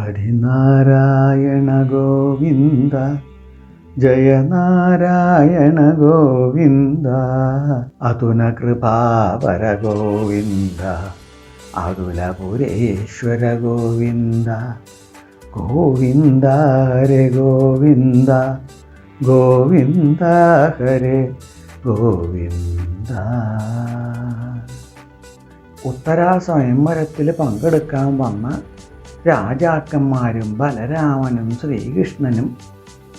ഹരിനാരായണ ഗോവിന്ദ ജയ നാരായണ ഗോവിന്ദ അതുന കൃപാവര ഗോവിന്ദ അതുലപുരേശ്വര ഗോവിന്ദ ഗോവിന്ദ ഹരേ ഗോവിന്ദ ഗോവിന്ദ. ഹരേ ഗോവിന്ദ ഉത്തരാ സ്വയംവരത്തിൽ പങ്കെടുക്കാൻ വന്ന രാജാക്കന്മാരും ബലരാമനും ശ്രീകൃഷ്ണനും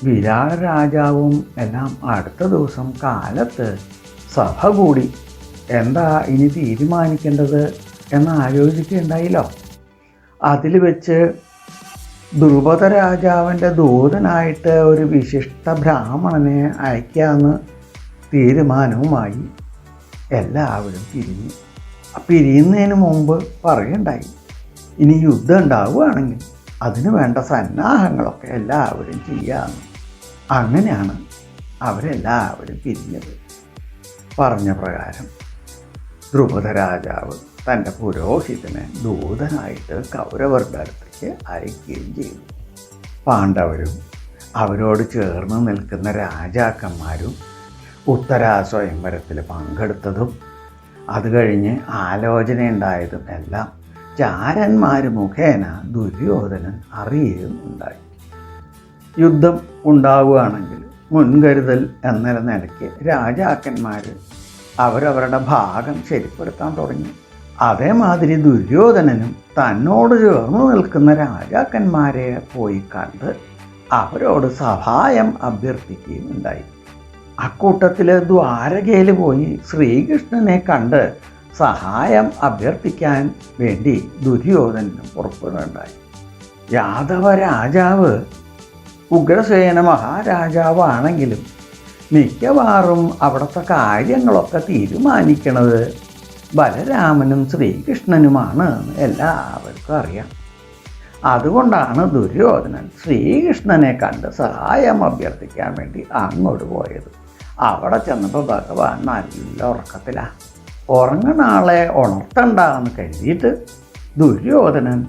വിരാട രാജാവും എല്ലാം അടുത്ത ദിവസം കാലത്ത് സഭ കൂടി. എന്താ ഇനി തീരുമാനിക്കേണ്ടത് എന്ന് ആലോചിക്കുകയുണ്ടായില്ലോ അതിൽ വെച്ച് ദ്രുപദ രാജാവിന്റെ ദൂതനായിട്ട് ഒരു വിശിഷ്ട ബ്രാഹ്മണനെ അയക്കാമെന്ന് തീരുമാനവുമായി എല്ലാവരും പിരിഞ്ഞു പിരിയുന്നതിന് മുമ്പ് പറയുണ്ടായി. ഇനി യുദ്ധം ഉണ്ടാവുകയാണെങ്കിൽ അതിന് വേണ്ട സന്നാഹങ്ങളൊക്കെ എല്ലാവരും ചെയ്യാമെന്ന് അങ്ങനെയാണ് അവരെല്ലാവരും പിരിഞ്ഞത്. പറഞ്ഞ പ്രകാരം ധ്രുപദ രാജാവ് തന്റെ പുരോഹിതനെ ദൂതനായിട്ട് കൗരവരുടെ അടുത്തേക്ക് അയക്കുകയും ചെയ്തു. പാണ്ഡവരും അവരോട് ചേർന്ന് നിൽക്കുന്ന രാജാക്കന്മാരും ഉത്തരാസ്വയംവരത്തിൽ പങ്കെടുത്തതും അത് കഴിഞ്ഞ് ആലോചനയുണ്ടായതും എല്ലാം ചാരന്മാർ മുഖേന ദുര്യോധനൻ അറിയുകയും ഉണ്ടായി യുദ്ധം ഉണ്ടാവുകയാണെങ്കിൽ മുൻകരുതൽ എന്ന നിലയ്ക്ക് രാജാക്കന്മാർ അവരവരുടെ ഭാഗം ശരിപ്പെടുത്താൻ തുടങ്ങി. അതേമാതിരി ദുര്യോധനനും തന്നോട് ചേർന്ന് നിൽക്കുന്ന രാജാക്കന്മാരെ പോയി കണ്ട് അവരോട് സഹായം അഭ്യർത്ഥിക്കുകയും ഉണ്ടായി അക്കൂട്ടത്തിൽ ദ്വാരകയിൽ പോയി ശ്രീകൃഷ്ണനെ കണ്ട് സഹായം അഭ്യർത്ഥിക്കാൻ വേണ്ടി ദുര്യോധനന് പുറപ്പെടുകയുണ്ടായി യാദവ രാജാവ് ഉഗ്രസേന മഹാരാജാവാണെങ്കിലും മിക്കവാറും അവിടുത്തെ കാര്യങ്ങളൊക്കെ തീരുമാനിക്കുന്നത് ബലരാമനും ശ്രീകൃഷ്ണനുമാണ് എല്ലാവർക്കും അറിയാം. അതുകൊണ്ടാണ് ദുര്യോധനൻ ശ്രീകൃഷ്ണനെ കണ്ട് സഹായം അഭ്യർത്ഥിക്കാൻ വേണ്ടി അങ്ങോട്ട് പോയത്. അവിടെ ചെന്നപ്പോൾ ഭഗവാൻ നല്ല ഉറക്കത്തിലാണ് ഉറങ്ങണ ആളെ ഉണർത്തണ്ട എന്ന് കരുതിയിട്ട് ദുര്യോധനൻ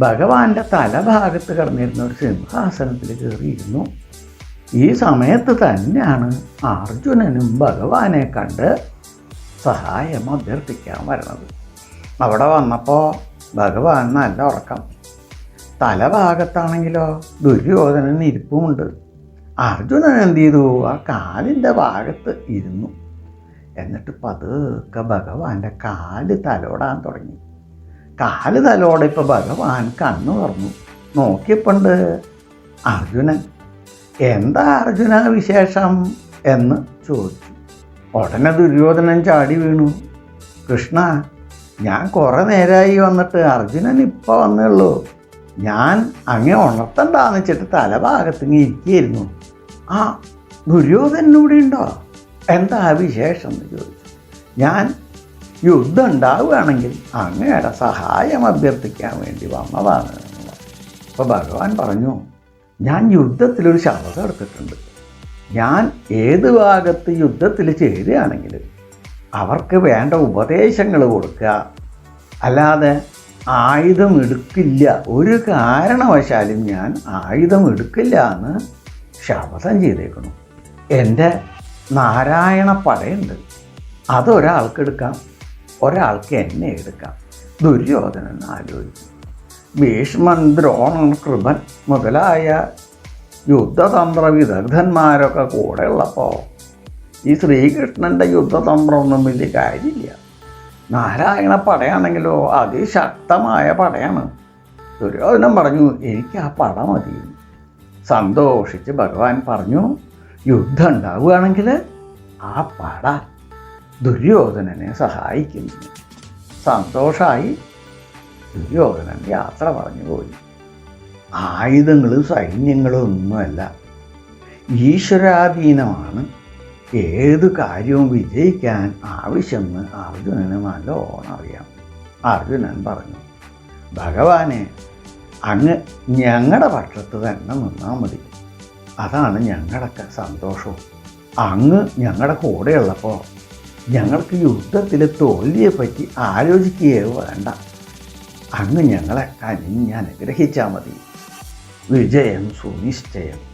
ഭഗവാന്റെ തലഭാഗത്ത് കിടന്നിരുന്ന ഒരു സിംഹാസനത്തിൽ കയറിയിരുന്നു. ഈ സമയത്ത് തന്നെയാണ് അർജുനനും ഭഗവാനെ കണ്ട് സഹായം അഭ്യർത്ഥിക്കാൻ വരണത്. അവിടെ വന്നപ്പോൾ ഭഗവാൻ നല്ല ഉറക്കം. തലഭാഗത്താണെങ്കിലോ ദുര്യോധനൻ ഇരിപ്പുമുണ്ട്. അർജുനൻ എന്ത് ചെയ്തു? ആ കാലിന്റെ ഭാഗത്ത് ഇരുന്നു. എന്നിട്ട് പതുക്കെ ഭഗവാന്റെ കാൽ തലോടാൻ തുടങ്ങി. കാൽ തലോടെ ഇപ്പോൾ ഭഗവാൻ കണ്ണു തുറന്നു. നോക്കിയപ്പോണ്ട് അർജുനൻ. എന്താ അർജുന വിശേഷം? എന്ന് ചോദിച്ചു. ഉടനെ ദുര്യോധനൻ ചാടി വീണു. കൃഷ്ണ ഞാൻ കുറേ നേരമായി വന്നിട്ട് അർജുനൻ ഇപ്പോൾ വന്നുള്ളൂ ഞാൻ അങ്ങേ ഉണർത്തണ്ടാന്ന് വെച്ചിട്ട് തലഭാഗത്തിങ്ങ് ഇരിക്കുകയായിരുന്നു ആ ദുര്യോധനൂടെ ഉണ്ടോ എന്താ വിശേഷം എന്ന് ചോദിച്ചു. ഞാൻ യുദ്ധം ഉണ്ടാവുകയാണെങ്കിൽ അങ്ങയുടെ സഹായം അഭ്യർത്ഥിക്കാൻ വേണ്ടി വന്നതാണ് അപ്പോൾ ഭഗവാൻ പറഞ്ഞു ഞാൻ യുദ്ധത്തിലൊരു ശബ്ദം എടുത്തിട്ടുണ്ട്. ഞാൻ ഏത് ഭാഗത്ത് യുദ്ധത്തിൽ ചേരുകയാണെങ്കിൽ അവർക്ക് വേണ്ട ഉപദേശങ്ങൾ കൊടുക്കുക. അല്ലാതെ ആയുധം എടുക്കില്ല. ഒരു കാരണവശാലും ഞാൻ ആയുധം എടുക്കില്ല എന്ന് ശപഥം ചെയ്തേക്കണം എന്റെ നാരായണ പടയുണ്ട്. അതൊരാൾക്ക് എടുക്കാം ഒരാൾക്ക് എന്നെ എടുക്കാം. ദുര്യോധനൻ ആലോചിച്ചു. ഭീഷ്മൻ ദ്രോണൻ കൃപൻ മുതലായ യുദ്ധതന്ത്ര വിദഗ്ധന്മാരൊക്കെ കൂടെ ഉള്ളപ്പോൾ ഈ ശ്രീകൃഷ്ണന്റെ യുദ്ധതന്ത്രമൊന്നും വലിയ കാര്യമില്ല. നാരായണ പടയാണെങ്കിലോ അതിശക്തമായ പടയാണ്. ദുര്യോധനൻ പറഞ്ഞു എനിക്ക് ആ പട മതി. സന്തോഷിച്ച് ഭഗവാൻ പറഞ്ഞു യുദ്ധം ഉണ്ടാവുകയാണെങ്കിൽ ആ പട ദുര്യോധനനെ സഹായിക്കുന്നു. സന്തോഷമായി ദുര്യോധനൻ യാത്ര പറഞ്ഞു പോയി. ആയുധങ്ങളും സൈന്യങ്ങളും ഒന്നുമല്ല ഈശ്വരാധീനമാണ്. ഏത് കാര്യവും വിജയിക്കാൻ ആവശ്യമെന്ന് അർജുനന് നല്ലോണം അറിയാം. അർജുനൻ പറഞ്ഞു ഭഗവാനെ അങ്ങ് ഞങ്ങളുടെ പക്ഷത്ത് തന്നെ നിന്നാൽ മതി. അതാണ് ഞങ്ങളൊക്കെ സന്തോഷവും. അങ്ങ് ഞങ്ങളുടെ കൂടെയുള്ളപ്പോൾ ഞങ്ങൾക്ക് യുദ്ധത്തിൽ തോൽവിയെ പറ്റി ആലോചിക്കുകയോ വേണ്ട. അങ്ങ് ഞങ്ങളെ കനിഞ്ഞ് അനുഗ്രഹിച്ചാൽ മതി. വിജയം സുനിശ്ചയം.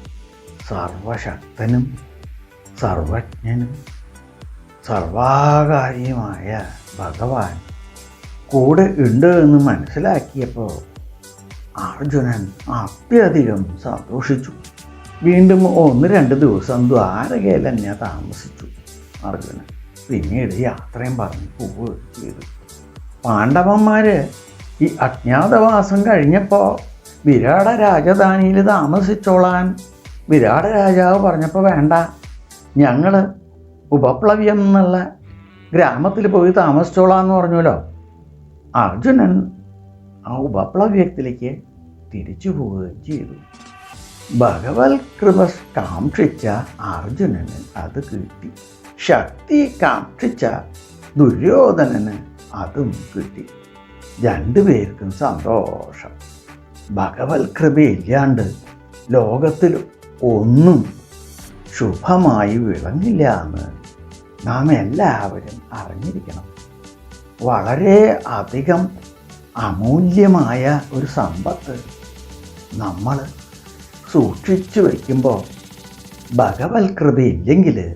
സർവശക്തനും സർവജ്ഞനും സർവാകാരിയുമായ ഭഗവാൻ കൂടെ ഉണ്ട് എന്ന് മനസ്സിലാക്കിയപ്പോൾ അർജുനൻ അത്യധികം സന്തോഷിച്ചു. വീണ്ടും ഒന്ന് രണ്ട് ദിവസം ദ്വാരകയിൽ തന്നെ താമസിച്ചു. അർജുനൻ പിന്നീട് യാത്രയും പറഞ്ഞു. പോവുകയും ചെയ്തു പാണ്ഡവന്മാർ ഈ അജ്ഞാതവാസം കഴിഞ്ഞപ്പോൾ വിരാട രാജധാനിയിൽ താമസിച്ചോളാൻ വിരാട രാജാവ് പറഞ്ഞപ്പോൾ വേണ്ട. ഞങ്ങൾ ഉപപ്ലവ്യം എന്നുള്ള ഗ്രാമത്തിൽ പോയി താമസിച്ചോളാന്ന് പറഞ്ഞല്ലോ അർജുനൻ ആ ഉപപ്ലവ്യത്തിലേക്ക് തിരിച്ചു പോവുകയും ചെയ്തു. ഭഗവത് കൃപ കാക്ഷിച്ച അർജുനന് അത് കിട്ടി. ശക്തി കാക്ഷിച്ച ദുര്യോധനന് അതും കിട്ടി. രണ്ടുപേർക്കും സന്തോഷം. ഭഗവത് കൃപയില്ലാണ്ട് ലോകത്തിൽ ഒന്നും ശുഭമായി വിളങ്ങില്ല എന്ന് നാം എല്ലാവരും അറിഞ്ഞിരിക്കണം. വളരെ അധികം അമൂല്യമായ ഒരു സമ്പത്ത് നമ്മൾ സൂക്ഷിച്ചു വയ്ക്കുമ്പോൾ ഭഗവത്കൃതി ഇല്ലെങ്കിൽ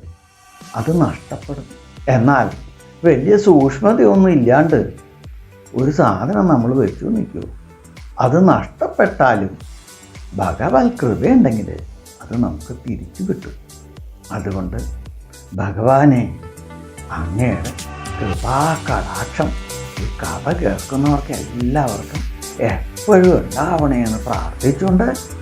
അത് നഷ്ടപ്പെടും. എന്നാൽ വലിയ സൂക്ഷ്മതയൊന്നും ഇല്ലാണ്ട് ഒരു സാധനം നമ്മൾ വെച്ചു നിൽക്കൂ. അത് നഷ്ടപ്പെട്ടാലും ഭഗവത് കൃപയുണ്ടെങ്കിൽ അത് നമുക്ക് തിരിച്ചു കിട്ടും. അതുകൊണ്ട് ഭഗവാനെ അങ്ങയുടെ കൃപാ കടാക്ഷം ഈ കഥ കേൾക്കുന്നവർക്ക് എല്ലാവർക്കും എപ്പോഴും ഉണ്ടാവണേ എന്ന് പ്രാർത്ഥിച്ചുകൊണ്ട്